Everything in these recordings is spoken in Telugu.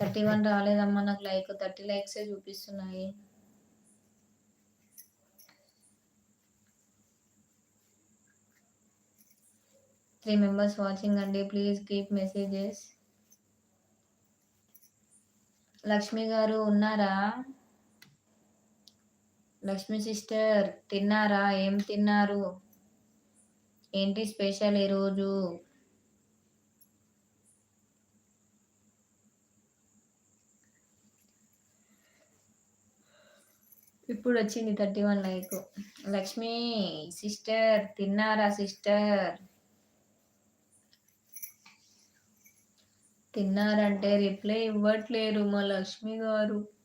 థర్టీ వన్ రాలేదమ్మా నాకు లైక్ థర్టీ లైక్సే చూపిస్తున్నాయి. త్రీ మెంబర్స్ వాచింగ్ అండి ప్లీజ్ కీప్ మెసేజెస్. లక్ష్మి గారు ఉన్నారా? లక్ష్మి సిస్టర్ తిన్నారా? ఏం తిన్నారు? ఏంటి స్పెషల్ ఈరోజు? ఇప్పుడు వచ్చింది thirty one like. Lakshmi sister తిన్నారా సిస్టర్? తిన్నారంటే రిప్లై ఇవ్వట్లేరు మా లక్ష్మి గారు.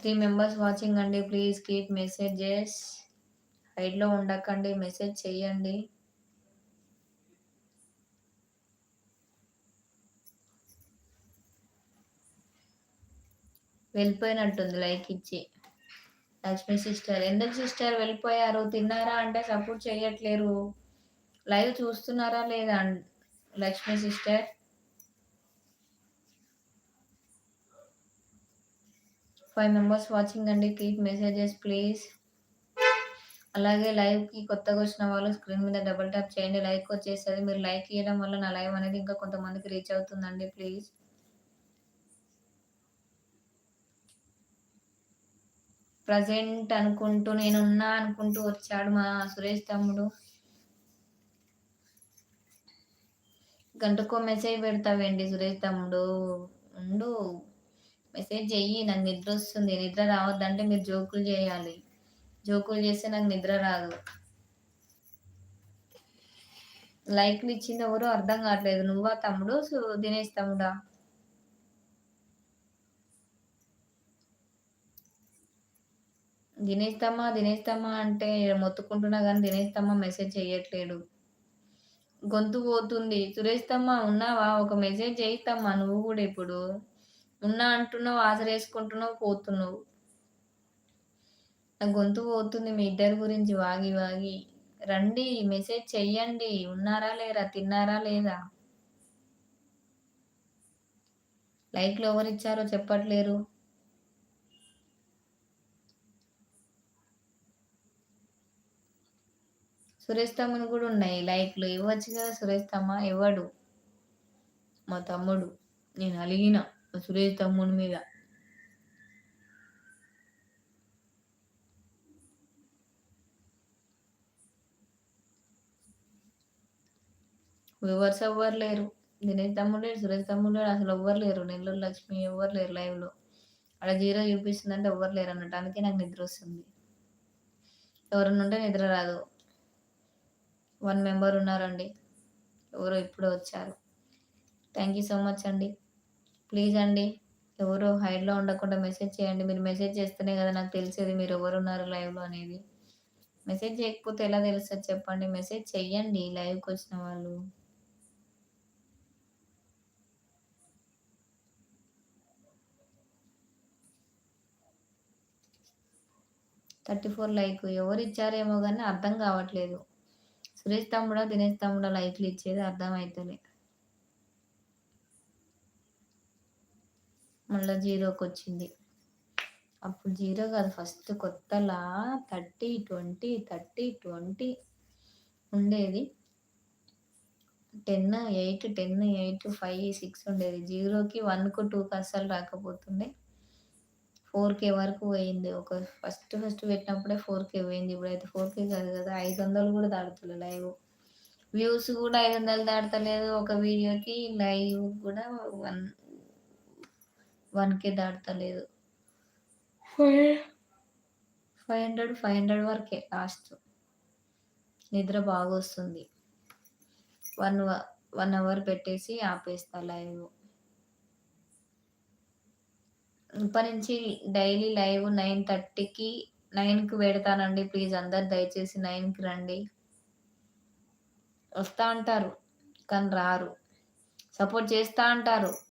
త్రీ మెంబర్స్ వాచింగ్ అండి. ప్లీజ్ కీప్ మెసేజెస్ హైడ్లో ఉండకండి. మెసేజ్ చేయండి వెళ్ళిపోయినట్టుంది లైక్ ఇచ్చి. లక్ష్మి సిస్టర్ ఎందుకు సిస్టర్ వెళ్ళిపోయారు? తిన్నారా అంటే సపోర్ట్ చేయట్లేరు లైవ్ చూస్తున్నారా లేదా? Lakshmi sister five members watching అండి. Keep messages please. అలాగే లైవ్కి కొత్తగా వచ్చిన వాళ్ళు స్క్రీన్ మీద డబుల్ ట్యాప్ చేయండి. లైక్ వచ్చేస్తుంది. మీరు లైక్ ఇవ్వడం వల్ల నా లైవ్ అనేది ఇంకా కొంతమందికి రీచ్ అవుతుందండి. ప్లీజ్. ప్రజెంట్ అనుకుంటూ నేనున్నా అనుకుంటూ వచ్చాడు మా సురేష్ తమ్ముడు. గంటకో మెసేజ్ పెడతావేండి సురేష్ తమ్ముడు? ఉండు. మెసేజ్ చెయ్యి నాకు నిద్ర వస్తుంది. నిద్ర రావద్దంటే మీరు జోకులు చేయాలి. జోకులు చేస్తే నాకు నిద్ర రాదు. లైక్లు ఇచ్చింది ఎవరు అర్థం కావట్లేదు. నువ్వా తమ్ముడు? దినేష్ తమ్ముడా? దినేష్ తమ్మ దినేష్ తమ్మ అంటే మొత్తుకుంటున్నా కానీ దినేష్ తమ్మ మెసేజ్ చేయట్లేడు గొంతు పోతుంది. సురేష్ తమ్మ ఉన్నావా? ఒక మెసేజ్ చేయిస్తామ్మా నువ్వు కూడా ఇప్పుడు. ఉన్నా అంటున్నావు ఆసరేసుకుంటున్నావు పోతున్నావు. నా గొంతు పోతుంది మీ ఇద్దరి గురించి. వాగి వాగి. రండి మెసేజ్ చెయ్యండి. ఉన్నారా లేరా? తిన్నారా లేదా? లైక్లు ఎవరిచ్చారో చెప్పట్లేరు. సురేష్ తమ్ముని కూడా ఉన్నాయి లైక్లు. ఇవ్వచ్చు కదా సురేస్తమ్మ ఇవ్వడు. మా తమ్ముడు. నేను అలిగిన. సురేష్ తమ్ముని మీద వివర్స్ ఎవ్వరు లేరు దినేష్ తమ్ముడు లేడు సురేష్ తమ్ముడు లేడు అసలు ఎవ్వరు లేరు నెల్లూరు లక్ష్మి ఎవ్వరు లేరు లైవ్లో అక్కడ జీరో చూపిస్తుంది అంటే ఎవ్వరు లేరు అన్నట్టు అందుకే నాకు నిద్ర వస్తుంది ఎవరన్నా ఉంటే నిద్ర రాదు వన్ మెంబర్ ఉన్నారండి ఎవరు ఇప్పుడు వచ్చారు థ్యాంక్ యూ సో మచ్ అండి ప్లీజ్ అండి ఎవరు హైడ్లో ఉండకుండా మెసేజ్ చేయండి. మీరు మెసేజ్ చేస్తేనే కదా నాకు తెలిసేది మీరు ఎవరు ఉన్నారు లైవ్లో అనేది. మెసేజ్ చేయకపోతే ఎలా తెలుస్తుంది చెప్పండి. మెసేజ్ చెయ్యండి లైవ్కి వచ్చిన వాళ్ళు. థర్టీ ఫోర్ లైక్ ఎవరు ఇచ్చారేమో కానీ అర్థం కావట్లేదు. సురేష్ తమ్ముడా దినేష్ తమ్ముడా లైక్లు ఇచ్చేది అర్థం మళ్ళీ జీరోకి వచ్చింది. అప్పుడు జీరో కాదు ఫస్ట్ కొత్తలా థర్టీ ట్వంటీ థర్టీ ట్వంటీ ఉండేది. Ten eight ten eight five six ఉండేది. జీరోకి వన్కు టూకి అస్సలు రాకపోతుండే. ఫోర్ కే వరకు పోయింది. ఒక ఫస్ట్ ఫస్ట్ పెట్టినప్పుడే ఫోర్ కే పోయింది. ఇప్పుడైతే ఫోర్ కే కాదు కదా ఐదు వందలు కూడా దాడుతుంది లైవ్. వ్యూస్ కూడా ఐదు వందలు దాడతలేదు ఒక వీడియోకి లైవ్ కూడా వన్ వన్కే దాడతలేదు ఫైవ్ హండ్రెడ్ ఫైవ్ హండ్రెడ్ వరకే లాస్ట్. నిద్ర బాగా వస్తుంది. వన్ వన్ అవర్ పెట్టేసి ఆపేస్తా లైవ్. ఇప్పటి నుంచి డైలీ లైవ్ నైన్ థర్టీకి నైన్కి పెడతానండి ప్లీజ్ అందరు దయచేసి నైన్కి రండి. వస్తా అంటారు కానీ రారు. సపోర్ట్ చేస్తా అంటారు.